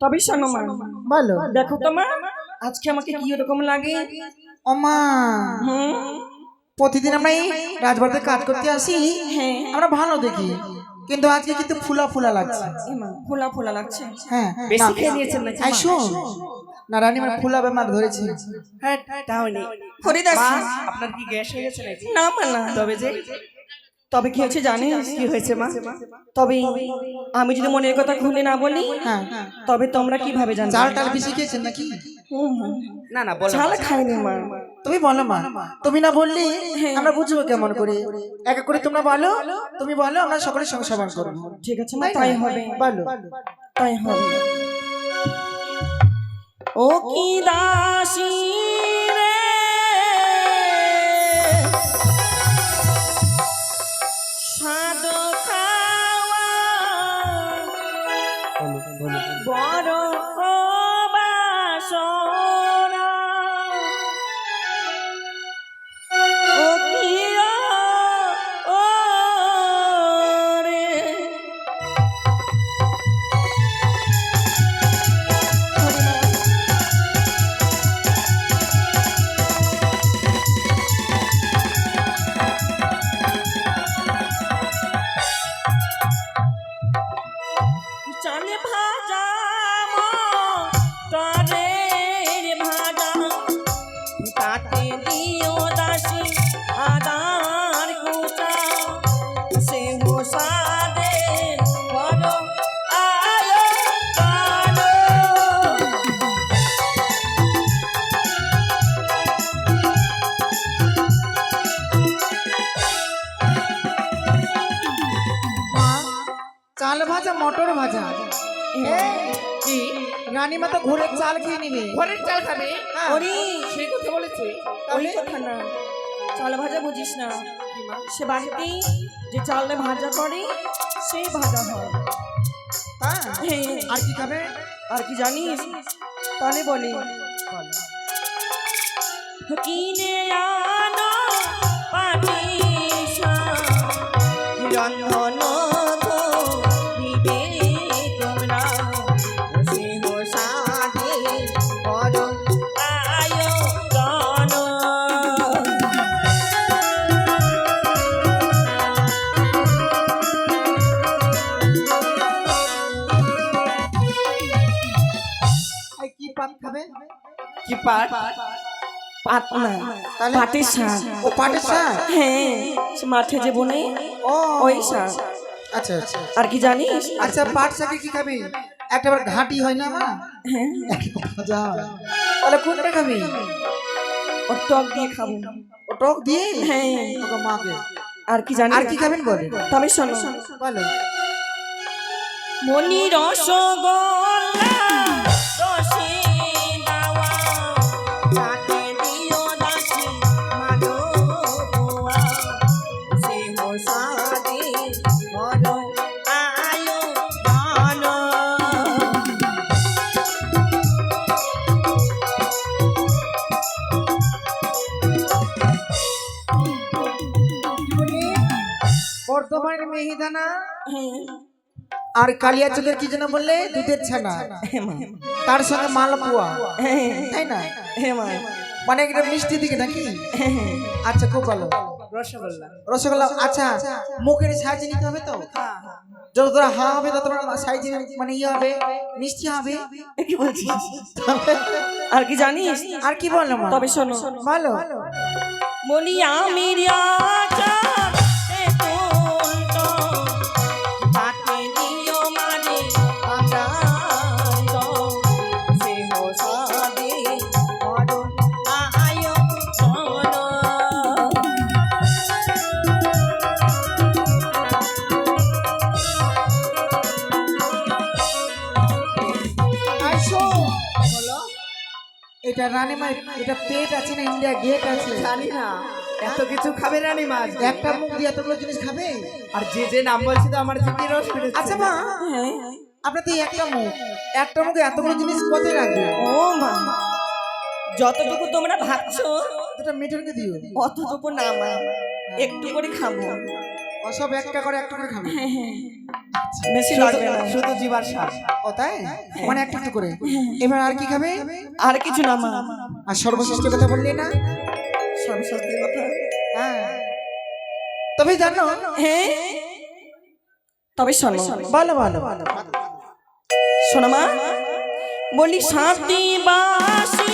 তবে শোনো মা বলো। দেখো তো মা আজকে আমাকে কি রকম লাগে? অমা হুম। প্রতিদিন আমরা এই রাজবাড়িতে কাজ করতে আসি হ্যাঁ। আমরা ভালো দেখি। কিন্তু আজকে কিন্তু ফুলা ফুলা লাগছে। ফোলা ফোলা লাগছে। হ্যাঁ। বেশি খেয়ে নিয়েছেন নাকি শোন। না রানী আমার ফুলা বেমার ধরেছে। হ্যাঁ তাহলে ফরিদাস আপনার কি গ্যাস হয়ে গেছে নাকি? না মা না। তবে যে তবে কি হয়েছে জানিস? কি হয়েছে মা? তবে আমি যদি মনের কথা খুলে না বলি হ্যাঁ তবে তোমরা কীভাবে জানবে? চাল টাল বেশি খেয়েছেন নাকি। না না বলো চাল খাইনি মা। তুমি বলো মা। তুমি না বললি আমরা বুঝব কেমন করে? এক এক করে তোমরা বলো তুমি বলো আমরা সকলে সংশোধন করব। ঠিক আছে মা তাই হবে। বলো। তাই হবে। ও কি দাসী চাল ভাজা মটর ভাজা কি? রানীমা তো ঘোরের চাল খেয়ে নিবে। ঘোরের চাল খাবে? হ্যাঁ। সেই কথা বলেছে। ওই কথা না চাল ভাজা বুঝিস না। সে বাড়িতে যে চালে ভাজা করে সেই ভাজা হয়। হ্যাঁ। হ্যাঁ, আর কি খাবে? আর কি জানিস? তাহলে বলি। কিনে আনো পাট পাত না? পাটের শাক। ও পাটের শাক? হ্যাঁ মাঠে যে বনে ওই শাক। আচ্ছা আচ্ছা। আর কি জানিস? আচ্ছা পাট শাকে কি খাবে? একটাবার ঘাটি হয় না মা হ্যাঁ। তাহলে কোনটা খাবি? ও টক দিয়ে খাব। ও টক দিয়ে? হ্যাঁ। মাকে। আর কি জানিস? আর কি খাবেন বলে তবে শোনো। বলো। মনি রসগোল্লা মেহিদানা হ্যাঁ আর কালিয়া চোখের কি যেন বললে? দুধের ছানা। হ্যাঁ তার সঙ্গে মালপোয়া। হ্যাঁ তাই না? হ্যাঁ মানে একটা মিষ্টি দিকে নাকি? হ্যাঁ হ্যাঁ আচ্ছা খুব ভালো। রসগোল্লা। রসগোল্লা আচ্ছা মুখের সাইজ নিতে হবে তো? যত তোরা হা হবে তত সাইজ মানে ইয়ে হবে মিষ্টি হবে। কি বলছিস? আর কি জানিস? আর কি বলল মা? তবে শোনো। ভালো বলি আমি এটা রানীমা এটা পেট আছে না ইন্ডিয়া গেট আছে? জানি না। এত কিছু খাবে রানী মাছ একটা মুখ দিয়ে এতগুলো জিনিস খাবে? আর যে যে নাম বলছে তো আমার জিভে রস। আচ্ছা মা হ্যাঁ আপনার তো একটা মুখ। একটা মুখে এতগুলো জিনিস কোথায় রাখবে? ও মা। যতটুকু তোমরা ভাবছ দুটো মিঠুনকে দিও। অতটুকু না মা। একটু করে খাব। সব একটা করে একটা করে খাবে। হ্যাঁ হ্যাঁ। বেশি লাগবে না। শুধু জিবার স্বাদ। ও তাই? মানে একটু একটু করে। এবার আর কি খাবে? আর কিছু না মা। আর সর্বশেষ কথা বললি না? সর্বশাস্তির কথা। হ্যাঁ। তবে জানো হ্যাঁ। তবে শোনো। বলো বলো বলো। শোনো মা। বলি শান্তি বাসি।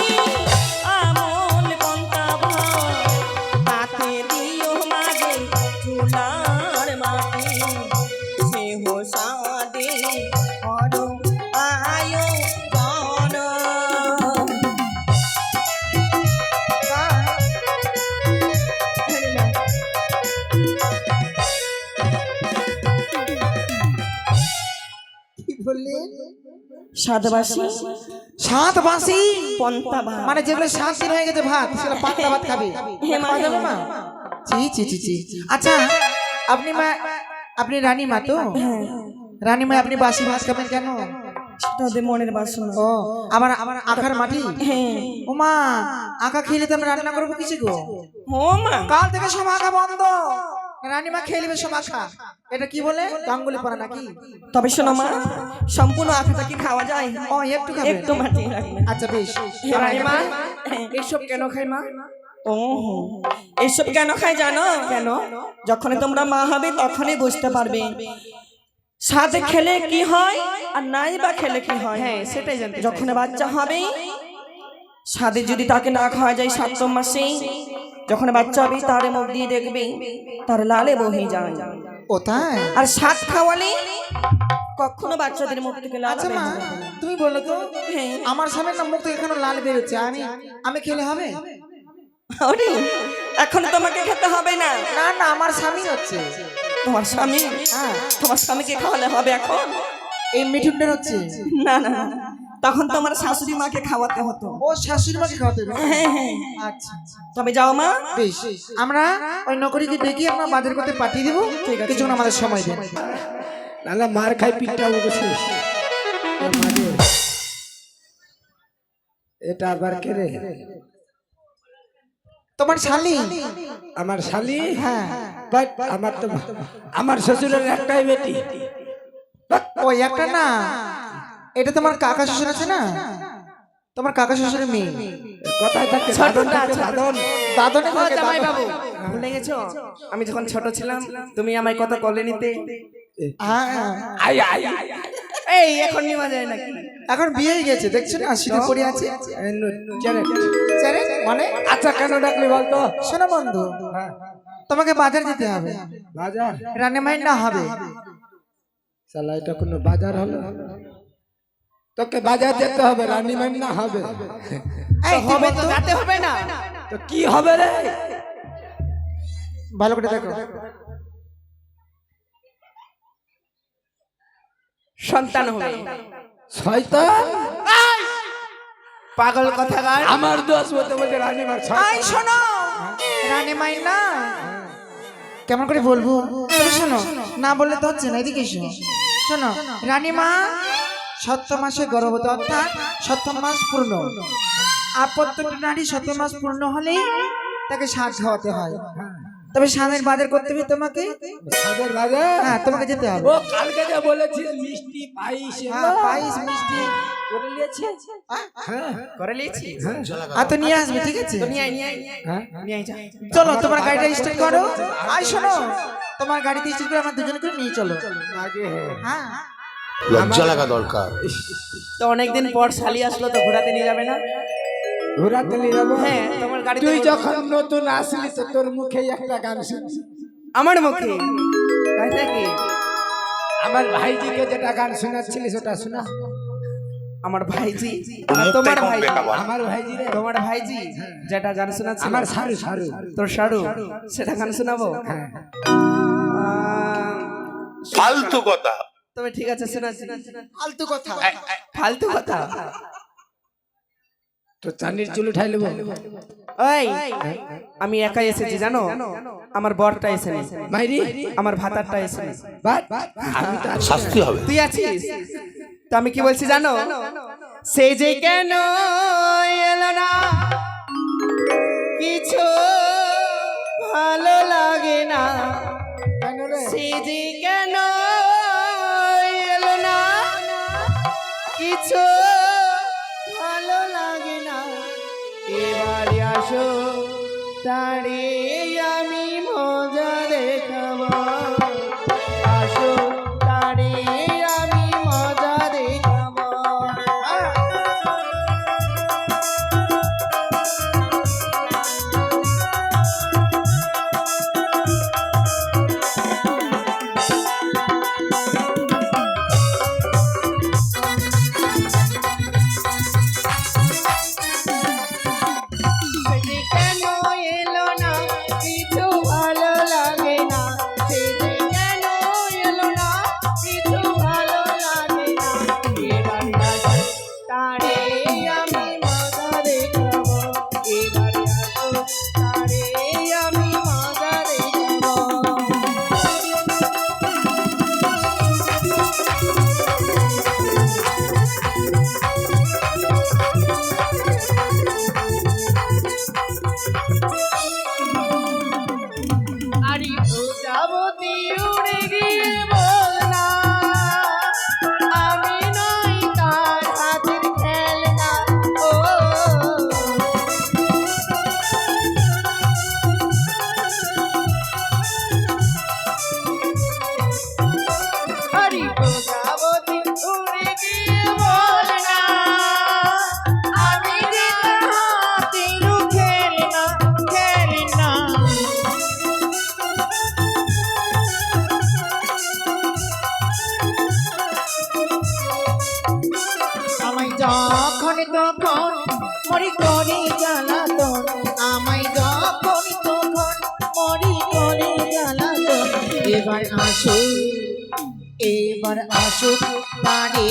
সাদবাসী সাত বাসি পন্তা ভাত মানে যেগুলো সাত দিন হয়ে গেছে ভাত সেগুলো পাতলা ভাত খাবে। হ্যাঁ, মা, যাবে মা? জি জি জি জি আচ্ছা আপনি মা আপনি রানী মা তো? হ্যাঁ। রানী মা আপনি বাসি ভাত খাবেন কেন? সেটা ওদের মনের বাসনা। ও আমার আমার আখার মাটি? হ্যাঁ। ও মা আঁকা খেলে তো আমরা রান্না করব কিছু গো? ও মা। কাল থেকে সব আঁকা বন্ধ। রানীমা খেয়ে নেবে এটা কি বলে? গাঙ্গুলি পাড়া নাকি? তবে শোনো মা সম্পূর্ণ আখাটা কি খাওয়া যায়? ও একটু খাবে। একটু মাটি আচ্ছা বেশ। রানীমা এসব কেন খাই মা? ও এইসব কেন খাই জানো? কেন? যখন তোমরা মা হবে তখনই বুঝতে পারবে। সাথে খেলে কি হয় আর নাই বা খেলে কি হয়। হ্যাঁ সেটাই জানতে যখন বাচ্চা হবে সাদে যদি তাকে না খাওয়া যায় সপ্তম মাসে যখন বাচ্চা হবে তার মুখ দিয়ে দেখবে তার লালে বহে যায়। ও তাই? আর সাত খাওয়ালে কখনো বাচ্চাদের মুখ থেকে লাল আচ্ছা মা। তুমি বলো তো হ্যাঁ। আমার সামনে না মুখ থেকে এখনও লাল বেরোচ্ছে আমি আমি খেলে হবে? ওরে, এখন তোমাকে খেতে হবে না। না না আমার স্বামী হচ্ছে। তোমার স্বামী? হ্যাঁ। তোমার স্বামীকে খাওয়ালে হবে এখন? এই মিঠুনটা হচ্ছে? না না। তখন তোমার শাশুড়ি মাকে খাওয়াতে হতো। ও শাশুড়ি মাকে খাওয়াতে হবে হ্যাঁ হ্যাঁ আচ্ছা তবে যাও মা। বেশ আমরা ওই নকরিকে ডেকে আমরা বাজার করতে পাঠিয়ে দেবো। ঠিক আছে। কিছুক্ষণ আমাদের সময় দেন। নাহলে মার খাই পিঠটা উঠেছে এটা আবার কে রে? তোমার শালি? আমার শালি? হ্যাঁ। বাট আমার তো আমার শ্বশুরের একটাই বেটি। ওই একটা না? এটা তোমার কাকা শ্বশুর আছে না? তোমার কাকা শ্বশুরের মেয়ে। কোথায় থাকে ছোটটা আছে। দাদন দাদনে থাকে জামাই দাদন। বাবু ভুলে গেছো? আমি যখন ছোট ছিলাম তুমি আমায় কত কলে নিতে। হ্যাঁ। আই আই। এই এখন নেওয়া যায় নাকি? এখন বিয়ে হয়ে গেছে দেখছ না? সিঁদুর পরে আছে। মানে? আচ্ছা কেন ডাকলি বলতো? শোনো বন্ধু তোমাকে বাজার যেতে হবে। বাজার? রান্না মাইন না হবে। শালা এটা কোনো বাজার হলো? তোকে বাজার যেতে হবে রানীমান না হবে। তুই বন্ধু, যেতে হবে না। তো কি হবে রে? ভালো করে দেখো। সন্তান হবে শয়তান? পাগল কথা গান আমার দোষ বলতে বলতে রানীমার আই শোনো। রানী মাইন না কেমন করে বলব? শোনো না বললে তো হচ্ছে না এদিকে শোনো শোনো রানীমা সপ্তম মাসে গর্ভবতী অর্থাৎ সপ্তম মাস পূর্ণ। আর প্রত্যেকটা নারী সপ্তম মাস পূর্ণ হলে তাকে শ্বাস খাওয়াতে হয়। তবে স্বামীর বাজার করতে হবে তোমাকে? সাদের বাজার হ্যাঁ তোমাকে যেতে হবে। ও কালকে যে বলেছিস মিষ্টি পাইস হ্যাঁ পায়েস মিষ্টি। করে নিয়েছে। হ্যাঁ করে নিয়েছি? আর তো নিয়ে আসবে ঠিক আছে? নিয়ে আয়, নিয়ে আয়। হ্যাঁ? নিয়ে আয়, যা। চলো তোমার গাড়িটা স্টার্ট করো। আই শোনো তোমার গাড়িতে স্টার্ট করে আমার দুজন করে নিয়ে চলো। আগে। হ্যাঁ। লজ্জা লাগা দরকার। তো অনেকদিন পর শালি আসলো তো ঘোরাতে নিয়ে যাবে না? ঘোরাতে নিয়ে যাব? হ্যাঁ তোমার গাড়িতে তুই যখন নতুন আসলি তো তোর মুখে একটা গান শুনছি আমার মুখে? তাই নাকি? আমার ভাইজিকে যেটা গান শোনাচ্ছিলি সেটা শোনা। আমার ভাইজি? না, তোমার ভাইজি? আমার ভাইজি রে। তোমার ভাইজি? যেটা গান শোনাচ্ছে আমার সারু সারু তোর শাড়ু সেটা গান শোনাবো? হ্যাঁ। ফালতু কথা। তবে ঠিক আছে শোনাচ্ছি ফালতু কথা। ফালতু কথা। তো চান্দির চুল উঠাই নেব? ওই আমি একাই এসেছি জানো? আমার বরটা এসে নেই। মাইরি? আমার ভাতারটা এসে নেই। বাট আমি তো শাস্তি হবে। তুই আছিস? তো আমি কি বলছি জানো? সে যে কেন এলো না কিছু ভালো লাগে না। সে যে কেন দাঁড়িয়ে যখন তখন মরি করে জ্বালাতন আমায় যখন তখন মরি করে জ্বালাতন এবার আসো, এবার আসুক তারে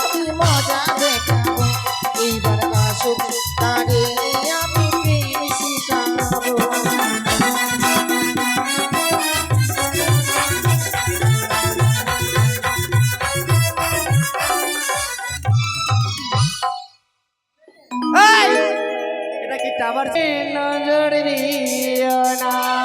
আমি মজা দেখাবো। এবার আসুক তারে আমি ছড়িও না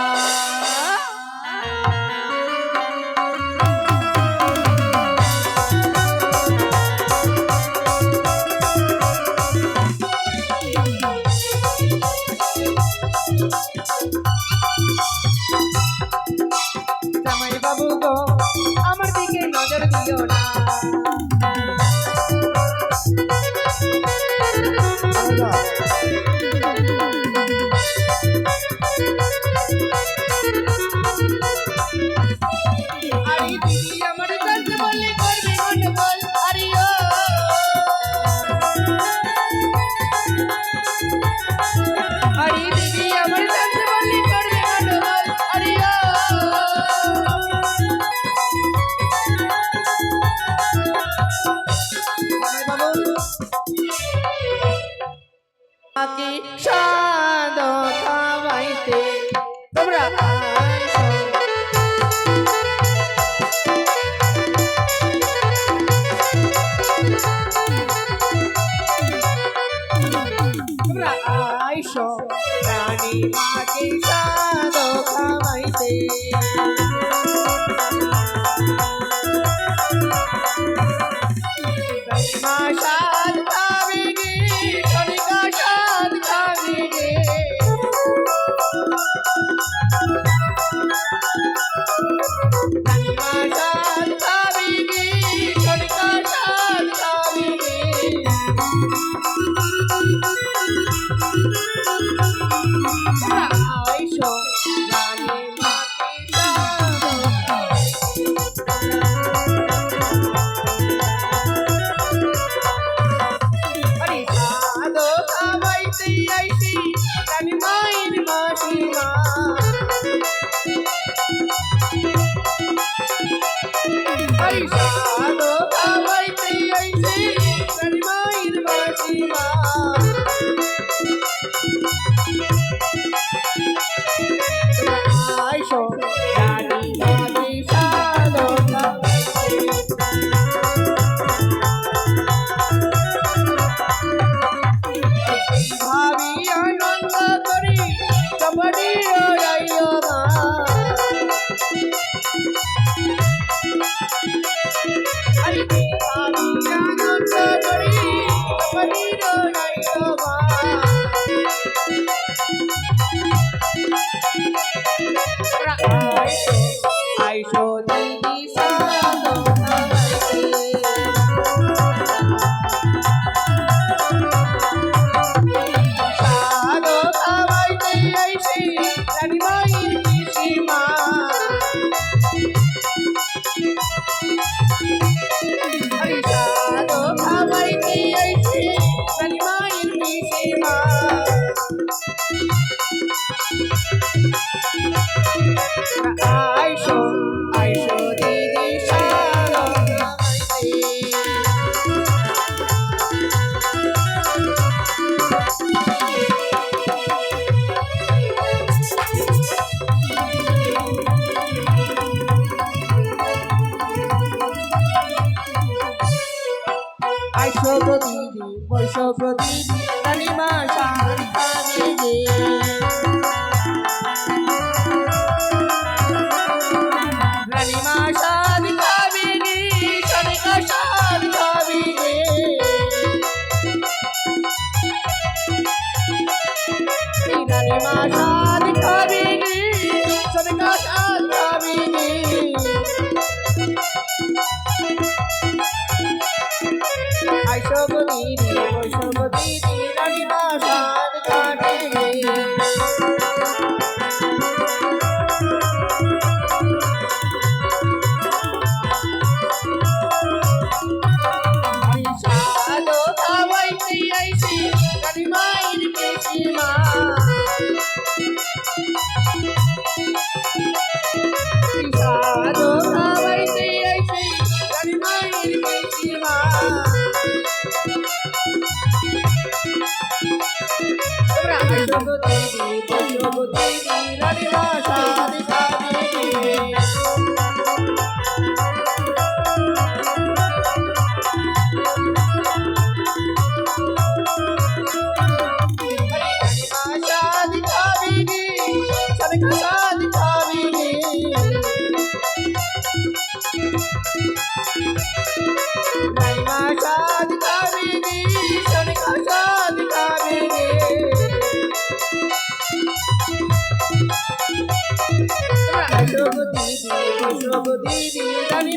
Oh, I know. ಮರಿ ಮರಿ ರೋಣ 你妈的 Radhe Radhe সব দিদি রানী